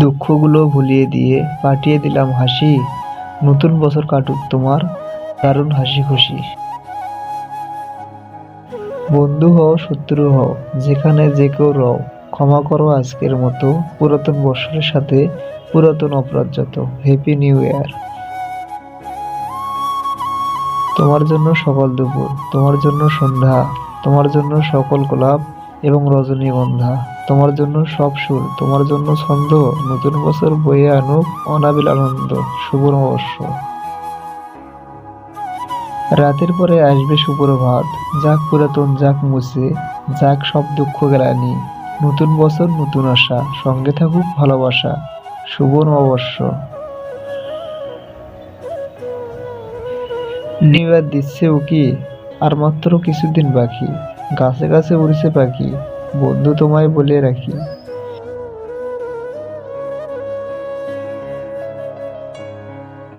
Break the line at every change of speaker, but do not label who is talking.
দুঃখগুলো ভুলিয়ে দিয়ে পাঠিয়ে দিলাম হাসি। নতুন বছর কাটুক তোমার, দারুণ হাসি খুশি। বন্ধু হও, শত্রু হও, যেখানে যে কেউ রও, ক্ষমা করো আজকের মতো পুরাতন বছরের সাথে পুরাতন অপরাধ যত হ্যাপি নিউ ইয়ার তোমার জন্য সকাল দুপুর, তোমার জন্য সন্ধ্যা, তোমার জন্য সকল গোলাপ এবং রজনীগন্ধা তোমার জন্য সব সুর, তোমার জন্য ছন্দ, নতুন বছর বয়ে আনুক অনাবিল আনন্দ শুভ নববর্ষ রাতের পরে আসবে সুপ্রভাত, যাক পুরাতন, যাক মুছে, যাক সব দুঃখ গ্লানি। নতুন বছর, নতুন আশা, সঙ্গে থাকুক ভালোবাসা শুভ নববর্ষ নিউ ইয়ার দিচ্ছে উকি, আর মাত্র কিছুদিন বাকি। গাছে গাছে উড়ছে পাখি বন্ধু তোমায় বলে রাখি।